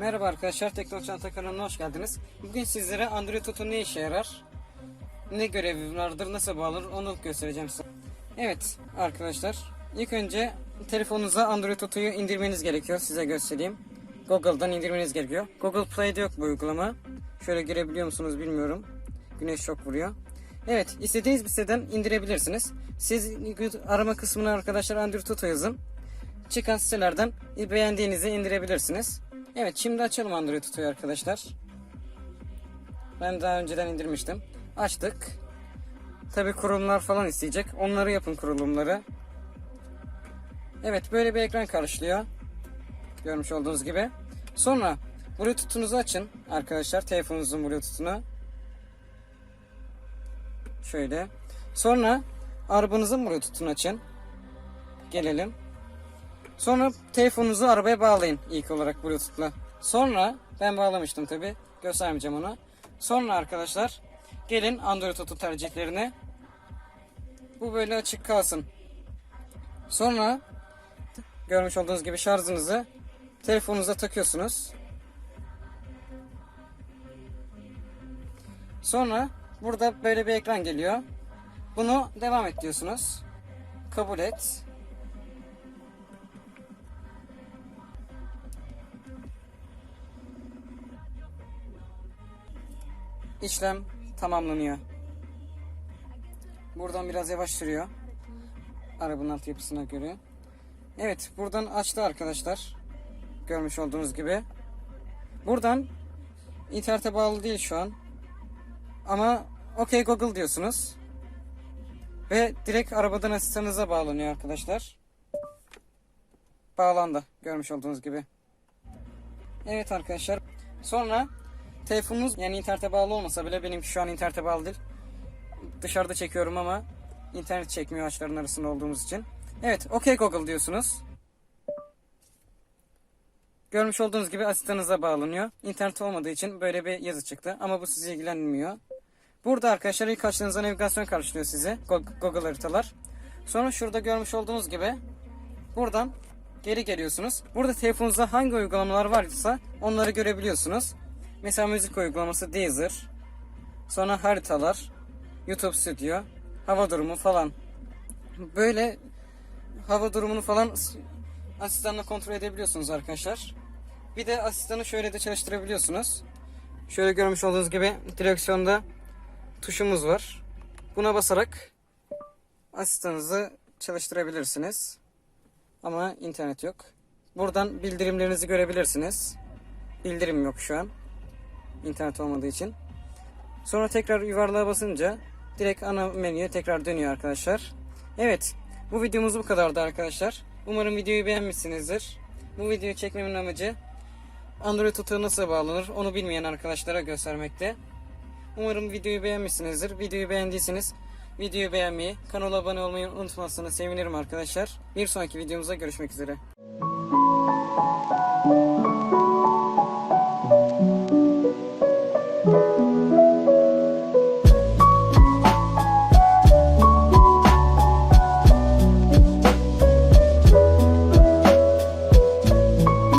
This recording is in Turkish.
Merhaba arkadaşlar, Teknoloji Çanta kanalına hoş geldiniz. Bugün sizlere Android Auto ne işe yarar, ne görevi vardır, nasıl bağlanır onu göstereceğim size. Evet arkadaşlar, ilk önce telefonunuza Android Auto'yu indirmeniz gerekiyor. Size göstereyim. Google'dan indirmeniz gerekiyor. Google Play'de yok bu uygulama. Şöyle girebiliyor musunuz bilmiyorum. Güneş çok vuruyor. Evet, istediğiniz bir siteden indirebilirsiniz. Siz arama kısmına arkadaşlar Android Auto yazın çıkan sitelerden beğendiğinizi indirebilirsiniz. Evet şimdi açalım Android Auto'yu arkadaşlar. Ben daha önceden indirmiştim. Açtık. Tabi kurulumlar falan isteyecek. Onları yapın kurulumları. Evet böyle bir ekran karşılıyor. Görmüş olduğunuz gibi. Sonra Bluetooth'unuzu açın arkadaşlar. Telefonunuzun Bluetooth'unu. Şöyle. Sonra arabanızın Bluetooth'unu açın. Gelelim. Sonra telefonunuzu arabaya bağlayın ilk olarak Bluetooth'la. Sonra ben bağlamıştım tabi. Göstermeyeceğim onu. Sonra arkadaşlar gelin Android Auto tercihlerine. Bu böyle açık kalsın. Sonra görmüş olduğunuz gibi şarjınızı telefonunuza takıyorsunuz. Sonra burada böyle bir ekran geliyor. Bunu devam et diyorsunuz. Kabul et. İşlem tamamlanıyor. Buradan biraz yavaş sürüyor. Arabanın alt yapısına göre. Evet buradan açtı arkadaşlar. Görmüş olduğunuz gibi. Buradan internete bağlı değil şu an. Ama OK Google diyorsunuz. Ve direkt arabadan asistanınıza bağlanıyor arkadaşlar. Bağlandı. Görmüş olduğunuz gibi. Evet arkadaşlar. Sonra telefonunuz yani internete bağlı olmasa bile benimki şu an internete bağlı değil. Dışarıda çekiyorum ama internet çekmiyor ağaçların arasında olduğumuz için. Evet, OK Google diyorsunuz. Görmüş olduğunuz gibi asistanınıza bağlanıyor. İnternet olmadığı için böyle bir yazı çıktı ama bu sizi ilgilenmiyor. Burada arkadaşlar ilk açtığınızda navigasyon karşılıyor sizi. Google haritalar. Sonra şurada görmüş olduğunuz gibi buradan geri geliyorsunuz. Burada telefonunuzda hangi uygulamalar varsa onları görebiliyorsunuz. Mesela müzik uygulaması Deezer. Sonra haritalar. YouTube Studio. Hava durumu falan. Böyle hava durumunu falan asistanla kontrol edebiliyorsunuz arkadaşlar. Bir de asistanı şöyle de çalıştırabiliyorsunuz. Şöyle görmüş olduğunuz gibi direksiyonda tuşumuz var. Buna basarak asistanınızı çalıştırabilirsiniz. Ama internet yok. Buradan bildirimlerinizi görebilirsiniz. Bildirim yok şu an internet olmadığı için. Sonra tekrar yuvarlığa basınca direkt ana menüye tekrar dönüyor arkadaşlar. Evet bu videomuz bu kadardı arkadaşlar. Umarım videoyu beğenmişsinizdir. Bu videoyu çekmemin amacı Android Auto nasıl bağlanır onu bilmeyen arkadaşlara göstermekte. Umarım videoyu beğenmişsinizdir. Videoyu beğendiyseniz videoyu beğenmeyi, kanala abone olmayı unutmazsanız sevinirim arkadaşlar. Bir sonraki videomuzda görüşmek üzere.